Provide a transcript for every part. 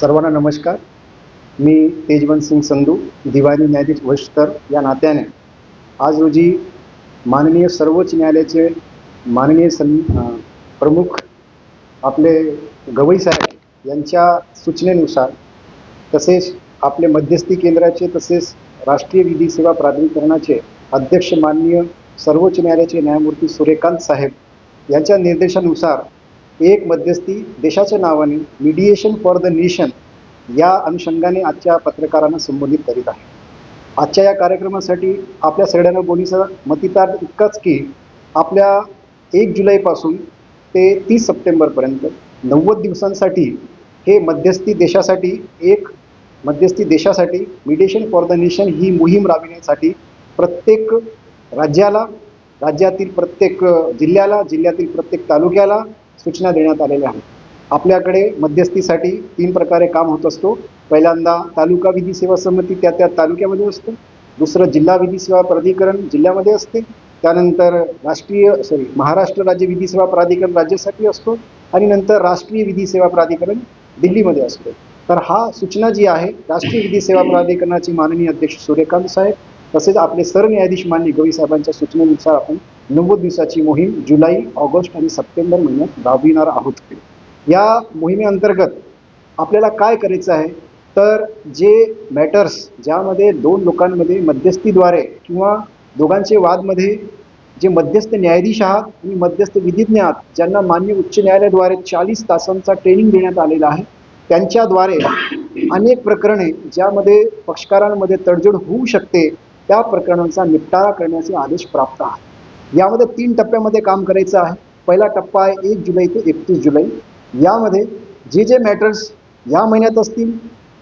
सर्वांना नमस्कार. मी तेजवंत सिंग संधू दिवाणी न्यायाधीश वरिष्ठर या नात्याने. आज रोजी माननीय सर्वोच्च न्यायालयाचे माननीय सं प्रमुख आपले गवई साहेब यांच्या सूचनेनुसार तसेच आपले मध्यस्थी केंद्राचे तसेच राष्ट्रीय विधी सेवा प्राधिकरणाचे अध्यक्ष माननीय सर्वोच्च न्यायालयाचे न्यायमूर्ती सूर्यकांत साहेब यांच्या निर्देशानुसार एक मध्यस्थी देशाच्या नावाने मिडिएशन फॉर द नेशन या अनुषंगाने आजच्या पत्रकारांना संबोधित करीत आहे. आजच्या या कार्यक्रमासाठी आपल्या सगळ्यांना बोलीचा मतितार इतकाच की आपल्या एक जुलैपासून ते तीस सप्टेंबरपर्यंत नव्वद दिवसांसाठी हे मध्यस्थी देशासाठी एक मध्यस्थी देशासाठी मिडिएशन फॉर द नेशन ही मोहीम राबविण्यासाठी प्रत्येक राज्याला राज्यातील प्रत्येक जिल्ह्याला जिल्ह्यातील प्रत्येक तालुक्याला सूचना देण्यात आलेल्या आहेत. आपल्याकडे मध्यस्थीसाठी तीन प्रकारे काम होत असतो. पहिल्यांदा तालुका विधी सेवा समिती त्या त्या तालुक्यामध्ये असते. दुसरं जिल्हा विधी सेवा प्राधिकरण जिल्ह्यामध्ये असते. त्यानंतर राष्ट्रीय सॉरी महाराष्ट्र राज्य विधी सेवा प्राधिकरण राज्यासाठी असतो आणि नंतर राष्ट्रीय विधी सेवा प्राधिकरण दिल्लीमध्ये असतो. तर हा सूचना जी आहे राष्ट्रीय विधी सेवा प्राधिकरणाचे माननीय अध्यक्ष सूर्यकांत साहेब तसेच आपले सरन्यायाधीश माननीय गवई साहेबांच्या सूचनेनुसार आपण नव्वद दिवसाची मोहीम जुलै ऑगस्ट आणि सप्टेंबर महिन्यात राबविणार आहोत. या मोहिमेअंतर्गत आपल्याला काय करायचं आहे? तर जे मॅटर्स ज्यामध्ये दोन लोकांमध्ये मध्यस्थीद्वारे किंवा दोघांचे वादमध्ये जे मध्यस्थ न्यायाधीश आहात आणि मध्यस्थ विधिज्ञ आहात ज्यांना मान्य उच्च न्यायालयाद्वारे चाळीस तासांचा ट्रेनिंग देण्यात आलेला आहे त्यांच्याद्वारे अनेक प्रकरणे ज्यामध्ये पक्षकारांमध्ये तडजोड होऊ शकते त्या प्रकरणांचा निपटारा करण्याचे आदेश प्राप्त आहेत. यामध्ये तीन टप्प्यामध्ये काम करायचं आहे. पहिला टप्पा आहे एक जुलै ते एकतीस जुलै. यामध्ये जे जे मॅटर्स या महिन्यात असतील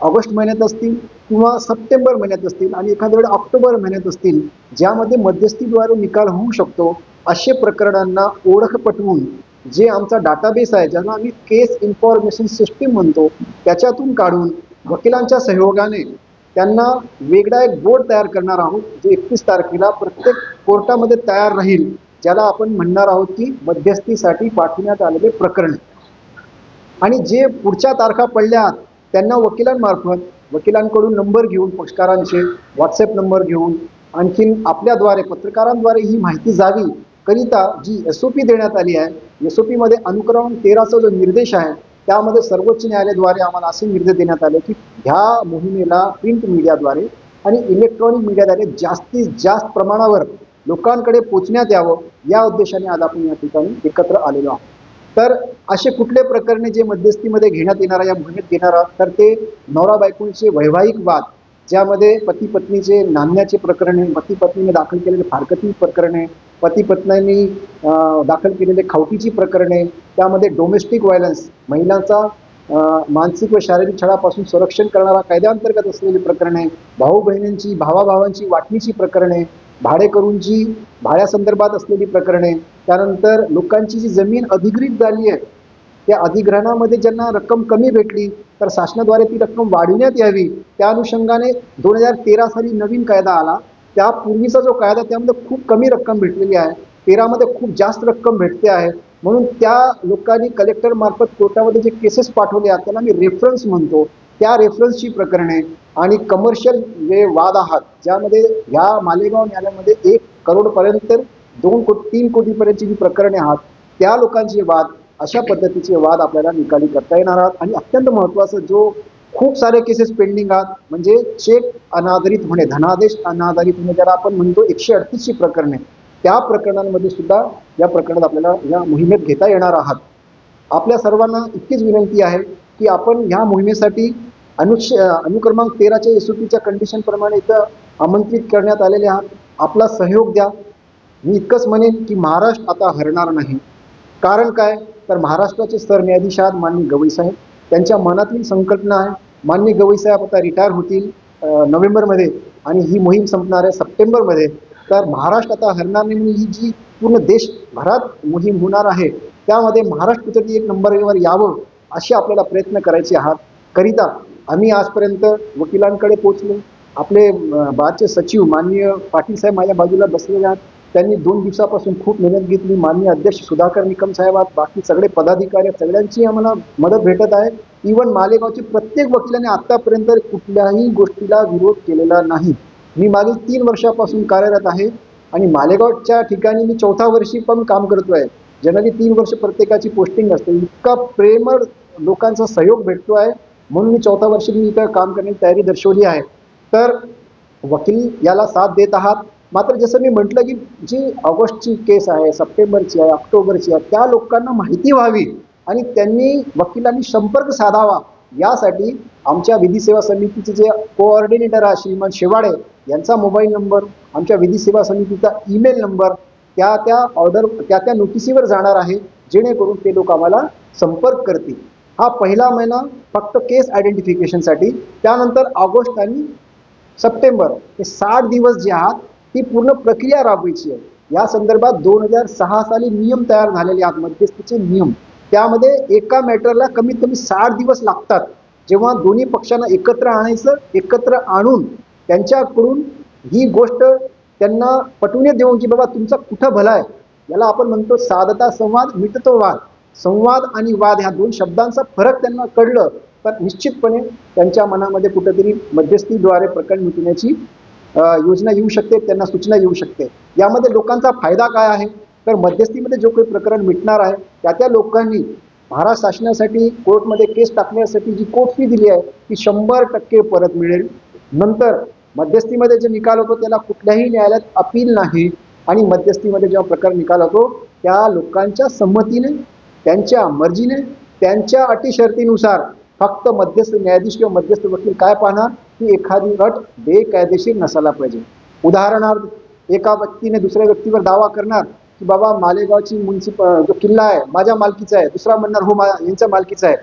ऑगस्ट महिन्यात असतील किंवा सप्टेंबर महिन्यात असतील आणि एखाद्या वेळी ऑक्टोबर महिन्यात असतील ज्यामध्ये मध्यस्थीद्वारे निकाल होऊ शकतो असे प्रकरणांना ओळख पटवून जे आमचा डाटाबेस आहे ज्यांना आम्ही केस इन्फॉर्मेशन सिस्टीम म्हणतो त्याच्यातून काढून वकिलांच्या सहयोगाने त्यांना वेगळा एक बोर्ड तयार करणार आहोत जे एकतीस तारखेला प्रत्येक कोर्टामध्ये तयार राहील ज्याला आपण म्हणणार आहोत की मध्यस्थीसाठी पाठवण्यात आलेले प्रकरण. आणि जे पुढच्या तारखा पडल्या त्यांना वकिलांमार्फत वकिलांकडून नंबर घेऊन पक्षकारांचे व्हॉट्सअप नंबर घेऊन आणखीन आपल्याद्वारे पत्रकारांद्वारे ही माहिती जावी करिता जी एस ओ पी देण्यात आली आहे एस ओ पीमध्ये अनुक्रम तेराचा जो निर्देश आहे त्यामध्ये सर्वोच्च न्यायालयाद्वारे आम्हाला असे निर्देश देण्यात आले की ह्या मोहिमेला प्रिंट मीडियाद्वारे आणि इलेक्ट्रॉनिक मीडियाद्वारे जास्तीत जास्त प्रमाणावर लोकांकडे पोचण्यात यावं या उद्देशाने आज आपण या ठिकाणी एकत्र आलेलो आहोत. तर असे कुठले प्रकरणे जे मध्यस्थीमध्ये घेण्यात येणार या मोहिमेत घेणार तर ते नवरा बायकोंचे वैवाहिक वाद ज्यामध्ये पती पत्नीचे नांदण्याचे प्रकरणे पती पत्नीने दाखल केलेले फारकती प्रकरणे पती पत्नींनी दाखल केलेले खावटीची प्रकरणे त्यामध्ये डोमेस्टिक व्हायलन्स महिलांचा मानसिक व शारीरिक छळापासून संरक्षण करणारा कायद्याअंतर्गत असलेली प्रकरणे भाऊ बहिणींची भावाभावांची वाटणीची प्रकरणे भाडेकरूंची भाड्यासंदर्भात असलेली प्रकरणे त्यानंतर लोकांची जी जमीन अधिग्रहित झाली आहे त्या अधिग्रहणामध्ये ज्यांना रक्कम कमी भेटली तर शासनाद्वारे ती रक्कम वाढविण्यात यावी. त्या अनुषंगाने दोन हजार तेरा साली नवीन कायदा आला. त्यापूर्वीचा जो कायदा त्यामध्ये खूप कमी रक्कम भेटलेली आहे. तेरामध्ये खूप जास्त रक्कम भेटते आहे. म्हणून त्या लोकांनी कलेक्टर मार्फत कोर्टामध्ये जे केसेस पाठवले आहेत त्याला मी रेफरन्स म्हणतो. त्या रेफरन्सची प्रकरणे आणि कमर्शियल जे वाद आहात ज्यामध्ये ह्या मालेगाव न्यायालयामध्ये एक करोडपर्यंत दोन कोटी तीन कोटीपर्यंतची जी प्रकरणे आहात त्या लोकांचे वाद अशा पद्धतीचे वाद आपल्याला निकाली करता येणार आहात. आणि अत्यंत महत्त्वाचं जो खूप सारे केसेस पेंडिंग आहात. म्हणजे चेक अनाधारित होणे धनादेश अनाधारित होणे ज्याला आपण म्हणतो एकशे अडतीसची प्रकरणे त्या प्रकरणांमध्ये सुद्धा या प्रकरणात आपल्याला या मोहिमेत घेता येणार आहात. आपल्या सर्वांना इतकीच विनंती आहे की आपण ह्या मोहिमेसाठी अनुक्ष अनुक्रमांक तेराच्या एस पीच्या कंडिशनप्रमाणे इथं आमंत्रित करण्यात आलेले आहात. आपला सहयोग द्या. मी इतकंच म्हणेन की महाराष्ट्र आता हरणार नाही. कारण काय? तर महाराष्ट्राचे सरन्यायाधीश आहात माननीय गवई साहेब. त्यांच्या मनातील संकल्पना आहे माननीय गवईसाहेब आता रिटायर होतील नोव्हेंबरमध्ये आणि ही मोहीम संपणार आहे सप्टेंबरमध्ये तर महाराष्ट्र आता हरणार नाही म्हणून ही जी पूर्ण देशभरात मोहीम होणार आहे त्यामध्ये महाराष्ट्र कुठेतरी एक नंबरवर यावं असे आपल्याला प्रयत्न करायचे आहात. करिता आम्ही आजपर्यंत वकिलांकडे पोचलो आपले बारचे बाचे सचिव माननीय पाटील साहेब माझ्या बाजूला बसलेले आहेत. त्यांनी दोन दिवसापासून खूप मेहनत घेतली. माननीय अध्यक्ष सुधाकर निकम साहेब बाकी सगळे पदाधिकारी सगळ्यांची आम्हाला मदत भेटत आहे. इवन मालेगावचे प्रत्येक वकिलाने आत्तापर्यंत कुठल्याही गोष्टीला विरोध केलेला नाही. मी मागील तीन वर्षापासून कार्यरत आहे आणि मालेगावच्या ठिकाणी मी चौथा वर्षी पण काम करतो आहे जनरली तीन वर्ष प्रत्येकाची पोस्टिंग असते. इतका प्रेमळ लोकांचा सहयोग भेटतो आहे. म्हणून मी चौथा वर्षी मी इथं काम करण्याची तयारी दर्शवली आहे. तर वकील याला साथ देत आहात. मात्र जसं मी म्हटलं की जी ऑगस्टची केस आहे सप्टेंबरची आहे ऑक्टोबरची आहे त्या लोकांना माहिती व्हावी. आणि त्यांनी वकिलांनी संपर्क साधावा. यासाठी आमच्या विधी सेवा समितीचे जे कोऑर्डिनेटर आहे श्रीमान शेवाडे यांचा मोबाईल नंबर आमच्या विधी सेवा समितीचा ईमेल नंबर त्या त्या ऑर्डर त्या त्या नोटिसीवर जाणार आहे जेणेकरून ते लोक आम्हाला संपर्क करतील. हा पहिला महिना फक्त केस आयडेंटिफिकेशनसाठी त्यानंतर ऑगस्ट आणि सप्टेंबर हे साठ दिवस जे आहात ती पूर्ण प्रक्रिया राबवायची आहे. या संदर्भात दोन हजार सहा साली नियम तयार झालेले आहेत मध्यस्थीचे नियम. त्यामध्ये एका मॅटरला कमीत कमी साठ दिवस लागतात. जेव्हा दोन्ही पक्षांना एकत्र आणायचं एकत्र आणून त्यांच्याकडून ही गोष्ट त्यांना पटवून देऊन की बाबा तुमचा कुठं भला आहे? याला आपण म्हणतो साधता संवाद मिटतो वाद. संवाद आणि वाद ह्या दोन शब्दांचा फरक त्यांना कळलं तर निश्चितपणे त्यांच्या मनामध्ये कुठंतरी मध्यस्थीद्वारे प्रकरण मिटवण्याची योजना येऊ शकते त्यांना सूचना येऊ शकते. यामध्ये लोकांचा फायदा काय आहे? तर मध्यस्थीमध्ये जो काही प्रकरण मिटणार आहे त्या त्या लोकांनी महाराष्ट्र शासनासाठी कोर्टमध्ये केस टाकण्यासाठी जी कोर्ट फी दिली आहे ती शंभर टक्के परत मिळेल. नंतर मध्यस्थीमध्ये जे निकाल होतो त्याला कुठल्याही न्यायालयात अपील नाही. आणि मध्यस्थीमध्ये जेव्हा प्रकरण निकाल होतो त्या लोकांच्या संमतीने त्यांच्या मर्जीने त्यांच्या अटी शर्तीनुसार फक्त मध्यस्थ न्यायाधीश किंवा मध्यस्थ वकील काय पाहणार? की एखादी अट बेकायदेशीर नसायला पाहिजे. उदाहरणार्थ एका व्यक्तीने दुसऱ्या व्यक्तीवर दावा करणार की बाबा मालेगावची म्युन्सिप जो किल्ला आहे माझ्या मालकीचा आहे दुसरा म्हणणार हो मा यांच्या मालकीचा आहे.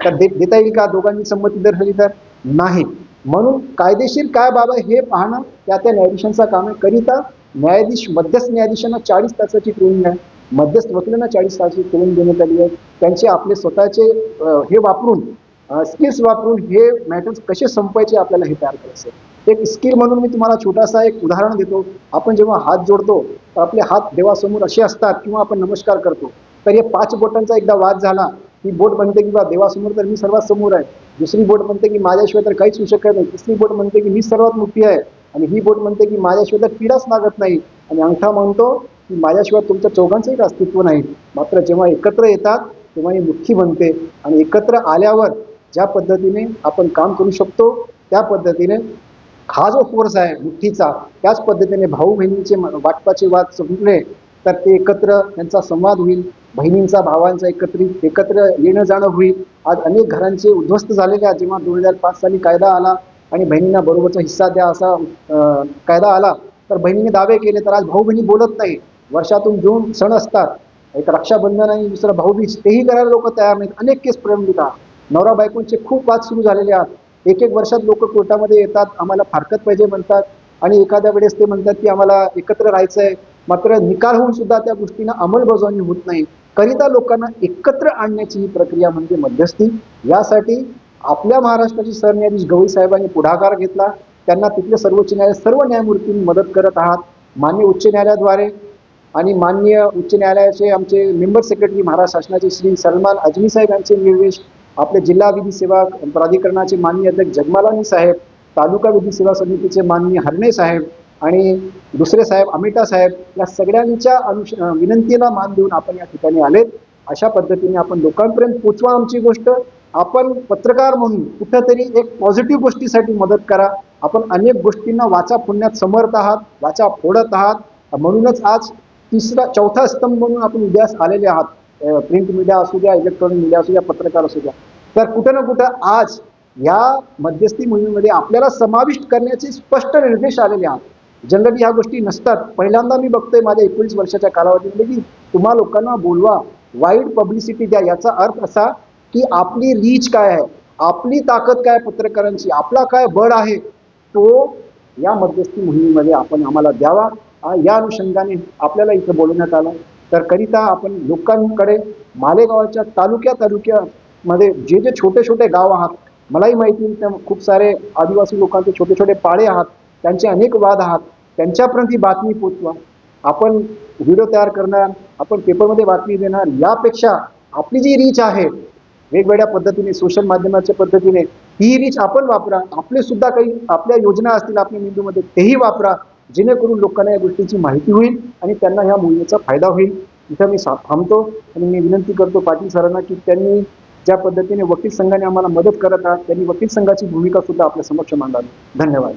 तर दे देता येईल का दोघांनी संमती दर्शवली तर? नाही. म्हणून कायदेशीर काय बाबा हे पाहणं त्या त्या न्यायाधीशांचा काम आहे. करिता न्यायाधीश मध्यस्थ न्यायाधीशांना चाळीस तासाची ट्रेनिंग आहे मध्यस्थ वकिलांना चाळीस तासाची ट्रेनिंग देण्यात आली आहे. त्यांचे आपले स्वतःचे हे वापरून स्किल्स वापरून हे मॅटर्स कसे संपायचे आपल्याला हे तयार करायचं एक स्किल म्हणून मी तुम्हाला छोटासा एक उदाहरण देतो. आपण जेव्हा हात जोडतो तर आपले हात देवासमोर असे असतात किंवा आपण नमस्कार करतो. तर या पाच बोटांचा एकदा वाद झाला ही बोट म्हणते की बा देवासमोर तर मी सर्वात समोर आहे. दुसरी बोट म्हणते की माझ्याशिवाय तर काहीच होऊ शकत नाही. तिसरी बोट म्हणते की मी सर्वात मोठी आहे. आणि ही बोट म्हणते की माझ्याशिवाय तर पिढाच लागत नाही. आणि अंगठा म्हणतो की माझ्याशिवाय तुमच्या चौघांचंही अस्तित्व नाही. मात्र जेव्हा एकत्र येतात तेव्हा ही मुठ्ठी बनते. आणि एकत्र आल्यावर ज्या पद्धतीने आपण काम करू शकतो त्या पद्धतीने हा जो फोर्स आहे मुठ्ठीचा त्याच पद्धतीने भाऊ बहिणीचे वाटपाचे वाद संपले तर ते एकत्र त्यांचा संवाद होईल बहिणींचा भावांचा एकत्रित एकत्र येणं जाणं होईल. आज अनेक घरांचे उद्ध्वस्त झालेले आहेत जेव्हा दोन हजार पाच साली कायदा आला आणि बहिणींना बरोबरचा हिस्सा द्या असा कायदा आला तर बहिणीने दावे केले तर आज भाऊ बहिणी बोलत नाही वर्षातून दोन सण असतात. एक रक्षाबंधन आणि दुसरं भाऊबीज तेही करायला लोक तयार नाहीत. अनेक केस प्रलंबित आहेत. नवरा बायकोंचे खूप वाद सुरू झालेले आहेत. एक एक वर्षात लोक कोर्टामध्ये येतात आम्हाला फारकत पाहिजे म्हणतात आणि एखाद्या वेळेस ते म्हणतात की आम्हाला एकत्र राहायचं आहे मात्र निकाल होऊन सुद्धा त्या गोष्टींना अंमलबजावणी होत नाही. करिता लोकांना एकत्र आणण्याची ही प्रक्रिया म्हणजे मध्यस्थी. यासाठी आपल्या महाराष्ट्राचे सरन्यायाधीश गवई साहेबांनी पुढाकार घेतला. त्यांना तिथले सर्वोच्च न्यायालय सर्व न्यायमूर्तींनी मदत करत आहात. मान्य उच्च न्यायालयाद्वारे आणि मान्य उच्च न्यायालयाचे आमचे मेंबर सेक्रेटरी महाराष्ट्र शासनाचे श्री सलमान अजमी साहेब यांचे निर्देश आपले जिल्हा विधी सेवा प्राधिकरणाचे माननीय अध्यक्ष जगमालानी साहेब तालुका विधी सेवा समितीचे माननीय हरणे साहेब आणि दुसरे साहेब अमिता साहेब या सगळ्यांच्या अनुष विनंतीला मान देऊन आपण या ठिकाणी आलेत. अशा पद्धतीने आपण लोकांपर्यंत पोचवा आमची गोष्ट. आपण पत्रकार म्हणून कुठंतरी एक पॉझिटिव्ह गोष्टीसाठी मदत करा. आपण अनेक गोष्टींना वाचा फोडण्यात समर्थ आहात वाचा फोडत आहात. म्हणूनच आज तिसरा चौथा स्तंभ म्हणून आपण उद्यास आलेले आहात. प्रिंट मीडिया असू द्या इलेक्ट्रॉनिक मीडिया असू द्या पत्रकार असू द्या. तर कुठं ना कुठं आज या मध्यस्थी मोहिमेमध्ये आपल्याला समाविष्ट करण्याचे स्पष्ट निर्देश आलेले आहेत. जनरली ह्या गोष्टी नसतात. पहिल्यांदा मी बघतोय माझ्या एकोणीस वर्षाच्या कालावधीमध्ये की तुम्हा लोकांना बोलवा. वाईट पब्लिसिटी द्या. याचा अर्थ असा की आपली रीच काय आहे? आपली ताकद काय पत्रकारांची? आपला काय बळ आहे? तो या मध्यस्थी मोहिमेमध्ये आपण आम्हाला द्यावा. या अनुषंगाने आपल्याला इथं बोलवण्यात आलं. तर करिता आपण लोकांकडे मालेगावच्या तालुक्या तालुक्यामध्ये जे जे छोटे छोटे गाव आहात मलाही माहिती आहे, त्या खूप सारे आदिवासी लोकांचे छोटे छोटे पाळे आहात त्यांचे अनेक वाद आहात त्यांच्यापर्यंत ही बातमी पोचवा. आपण व्हिडिओ तयार करणार आपण पेपरमध्ये बातमी देणार यापेक्षा आपली जी रीच आहे वेगवेगळ्या पद्धतीने सोशल माध्यमाच्या पद्धतीने ही रीच आपण वापरा. आपले सुद्धा काही आपल्या योजना असतील आपल्या मेंदूमध्ये तेही वापरा. जेणेकरून लोकांना या गोष्टीची माहिती होईल आणि त्यांना ह्या मोहिमेचा फायदा होईल. इथं मी सा- थांबतो आणि मी विनंती करतो पाटील सरांना की त्यांनी ज्या पद्धतीने वकील संघाने आम्हाला मदत करत आहात त्यांनी वकील संघाची भूमिका सुद्धा आपल्या समक्ष मांडावी. धन्यवाद.